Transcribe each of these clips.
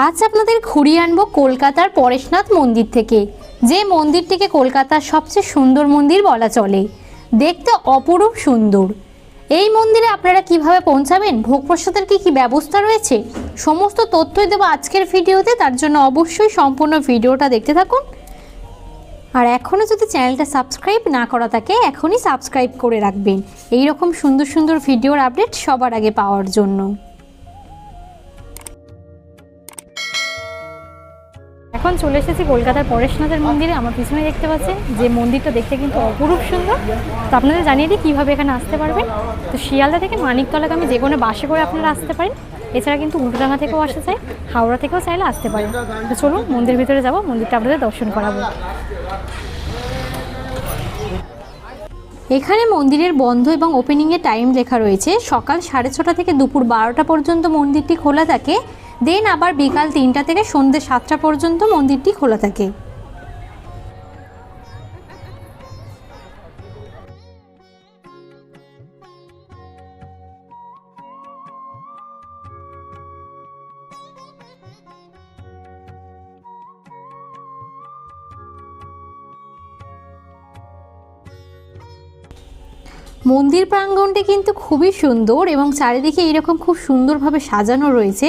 আজ আপনাদের ঘুরিয়ে আনব কলকাতার পরেশনাথ মন্দির থেকে, যে মন্দিরটিকে কলকাতার সবচেয়ে সুন্দর মন্দির বলা চলে। দেখতে অপরূপ সুন্দর। এই মন্দিরে আপনারা কীভাবে পৌঁছাবেন ভোগ প্রসাদের কী কী ব্যবস্থা রয়েছে, সমস্ত তথ্যই দেবো আজকের ভিডিওতে, তার জন্য অবশ্যই সম্পূর্ণ ভিডিওটা দেখতে থাকুন। আর এখনও যদি চ্যানেলটা সাবস্ক্রাইব না করা থাকে, এখনই সাবস্ক্রাইব করে রাখবেন। এই রকম সুন্দর সুন্দর ভিডিওর আপডেট সবার আগে পাওয়ার জন্য। এখন চলে এসেছি কলকাতার পরেশনাথের মন্দিরে, আমার পিছনে দেখতে পাচ্ছেন। যে মন্দিরটা দেখতে কিন্তু অপরূপ সুন্দর। তো আপনাদের জানিয়ে দিই কীভাবে এখানে আসতে পারবেন। তো শিয়ালদা থেকে মানিকতলাগামী যে কোনো বাসে করে আপনারা আসতে পারেন। এছাড়া কিন্তু উল্টোডাঙ্গা থেকেও আসতে চাই হাওড়া থেকেও চাইলে আসতে পারেন। তো চলুন, মন্দির ভিতরে যাব, মন্দিরটা আপনাদের দর্শন করাবো। এখানে মন্দিরের বন্ধ এবং ওপেনিংয়ের টাইম লেখা রয়েছে। সকাল সাড়ে ছটা থেকে দুপুর বারোটা পর্যন্ত মন্দিরটি খোলা থাকে। দেন আবার বিকাল তিনটা থেকে সন্ধ্যে সাতটা পর্যন্ত মন্দিরটি খোলা থাকে। মন্দির প্রাঙ্গণটি কিন্তু খুবই সুন্দর এবং চারিদিকে এরকম খুব সুন্দরভাবে সাজানো রয়েছে।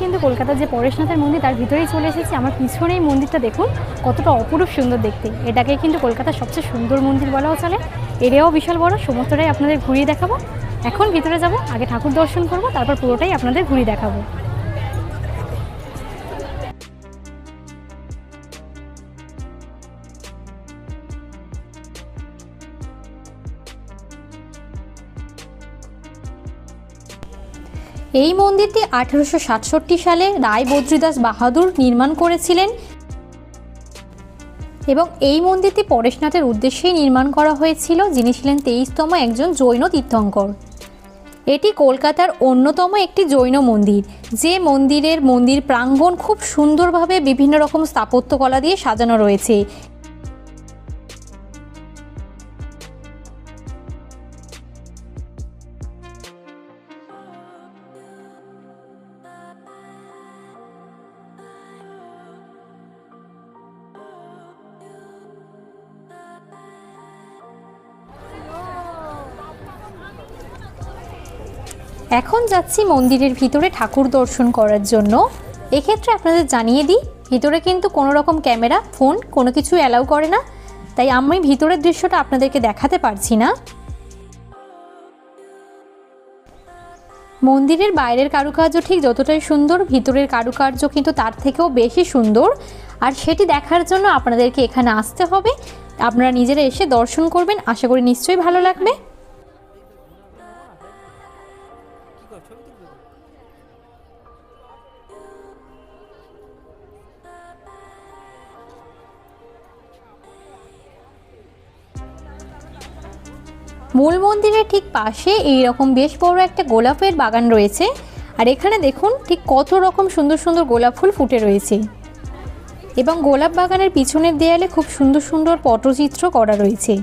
কিন্তু কলকাতার যে পরেশনাথের মন্দির, তার ভিতরেই চলে এসেছি। আমার পিছনে এই মন্দিরটা দেখুন, কতটা অপরূপ সুন্দর দেখতে। এটাকে কিন্তু কলকাতার সবচেয়ে সুন্দর মন্দির বলাও চলে। এরিয়াও বিশাল বড়, সমস্তটাই আপনাদের ঘুরিয়ে দেখাবো। এখন ভিতরে যাব, আগে ঠাকুর দর্শন করব, তারপর পুরোটাই আপনাদের ঘুরিয়ে দেখাবো। এই মন্দিরটি আঠেরোশো সাতষট্টি সালে রায় বদ্রীদাস বাহাদুর নির্মাণ করেছিলেন এবং এই মন্দিরটি পরেশনাথের উদ্দেশ্যেই নির্মাণ করা হয়েছিল, যিনি ছিলেন তেইশতম একজন জৈন তীর্থঙ্কর। এটি কলকাতার অন্যতম একটি জৈন মন্দির। যে মন্দিরের মন্দির প্রাঙ্গণ খুব সুন্দরভাবে বিভিন্ন রকম স্থাপত্যকলা দিয়ে সাজানো রয়েছে। এখন যাচ্ছি মন্দিরের ভিতরে ঠাকুর দর্শন করার জন্য। এক্ষেত্রে আপনাদের জানিয়ে দিই, ভিতরে কিন্তু কোনো রকম ক্যামেরা, ফোন কোনো কিছু অ্যালাউ করে না। তাই আমি ভিতরের দৃশ্যটা আপনাদেরকে দেখাতে পারছি না। মন্দিরের বাইরের কারুকার্য ঠিক যতটাই সুন্দর, ভিতরের কারুকার্য কিন্তু তার থেকেও বেশি সুন্দর। আর সেটি দেখার জন্য আপনাদেরকে এখানে আসতে হবে। আপনারা নিজেরা এসে দর্শন করবেন, আশা করি নিশ্চয়ই ভালো লাগবে। মূল মন্দিরের ঠিক পাশে এই রকম বেশ বড় একটা গোলাপের বাগান রয়েছে। আর এখানে দেখুন ঠিক কত রকম সুন্দর সুন্দর গোলাপ ফুল ফুটে রয়েছে। এবং গোলাপ বাগানের পিছনের দেয়ালে খুব সুন্দর সুন্দর পটচিত্র করা রয়েছে।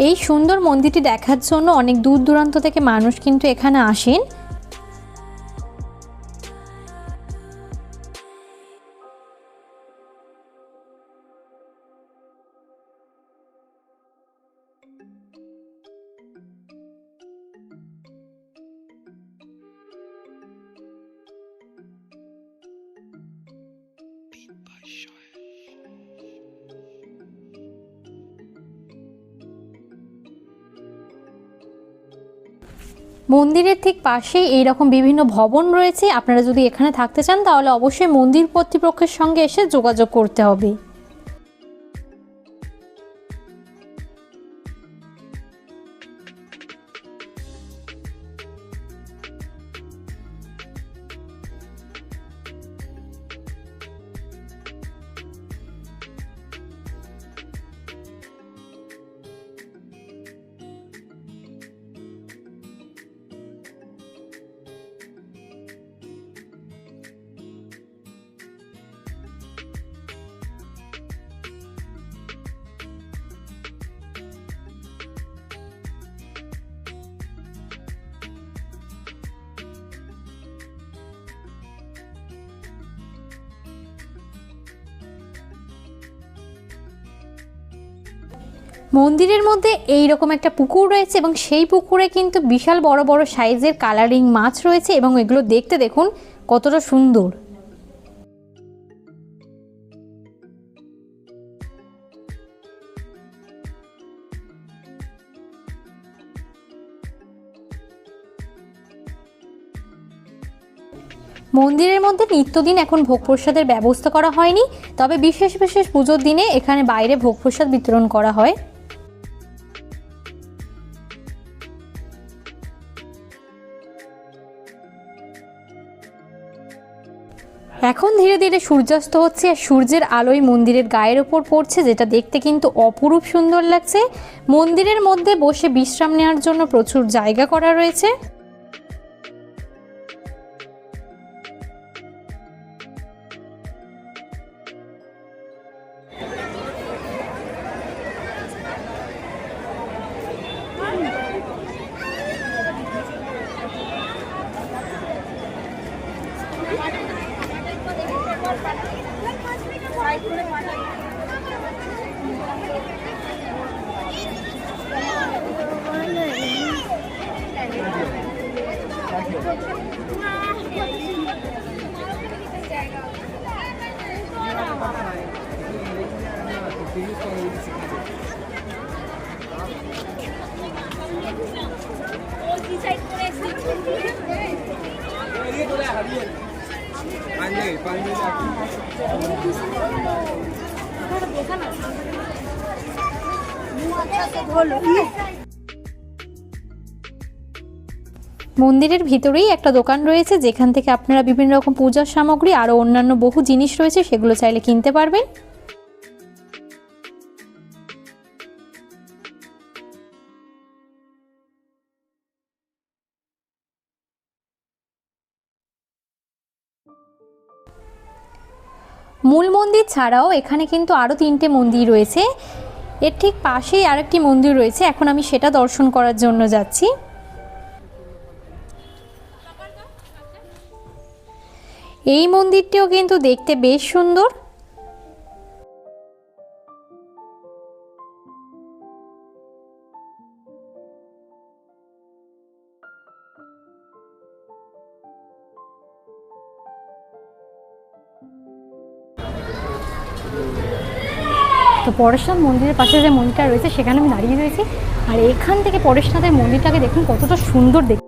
এই সুন্দর মন্দিরটি দেখার জন্য অনেক দূর দূরান্ত থেকে মানুষ কিন্তু এখানে আসেন Sure. মন্দিরের ঠিক পাশেই এইরকম বিভিন্ন ভবন রয়েছে। আপনারা যদি এখানে থাকতে চান, তাহলে অবশ্যই মন্দির কর্তৃপক্ষের সঙ্গে এসে যোগাযোগ করতে হবে। মন্দিরের মধ্যে এই রকম একটা পুকুর রয়েছে এবং সেই পুকুরে কিন্তু বিশাল বড় বড় সাইজের কালারিং মাছ রয়েছে এবং এগুলো দেখতে দেখুন কতটা সুন্দর। মন্দিরের মধ্যে নিত্যদিন এখন ভোগ প্রসাদের ব্যবস্থা করা হয়নি, তবে বিশেষ বিশেষ পুজোর দিনে এখানে বাইরে ভোগ প্রসাদ বিতরণ করা হয়। এখন ধীরে ধীরে সূর্যাস্ত হচ্ছে আর সূর্যের আলোয় মন্দিরের গায়ের ওপর পড়ছে, যেটা দেখতে কিন্তু অপরূপ সুন্দর লাগছে। মন্দিরের মধ্যে বসে বিশ্রাম নেওয়ার জন্য প্রচুর জায়গা করা রয়েছে। মন্দিরের ভিতরেই একটা দোকান রয়েছে, যেখান থেকে আপনারা বিভিন্ন রকম পূজার সামগ্রী আরও অন্যান্য বহু জিনিস রয়েছে, সেগুলো চাইলে কিনতে পারবেন। মূল মন্দির ছাড়াও এখানে কিন্তু আরও তিনটে মন্দির রয়েছে। এর ঠিক পাশেই আরেকটি মন্দির রয়েছে। এখন আমি সেটা দর্শন করার জন্য যাচ্ছি। এই মন্দিরটিও কিন্তু দেখতে বেশ সুন্দর। তো পরেশনাথ মন্দিরের পাশে যে মন্দিরটা রয়েছে, সেখানে আমি দাঁড়িয়ে রয়েছি। আর এখান থেকে পরেশনাথের মন্দিরটাকে দেখুন কতটা সুন্দর দেখতে।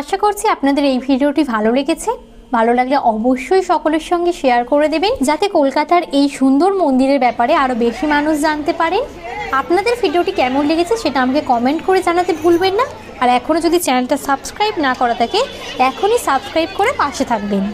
আশা করছি আপনাদের এই ভিডিওটি ভালো লেগেছে। ভালো লাগলে অবশ্যই সকলের সঙ্গে শেয়ার করে দেবেন, যাতে কলকাতার এই সুন্দর মন্দিরের ব্যাপারে আরও বেশি মানুষ জানতে পারেন আপনাদের ভিডিওটি কেমন লেগেছে সেটা আমাকে কমেন্ট করে জানাতে ভুলবেন না। আর এখনও যদি চ্যানেলটা সাবস্ক্রাইব না করা থাকে, এখনই সাবস্ক্রাইব করে পাশে থাকবেন।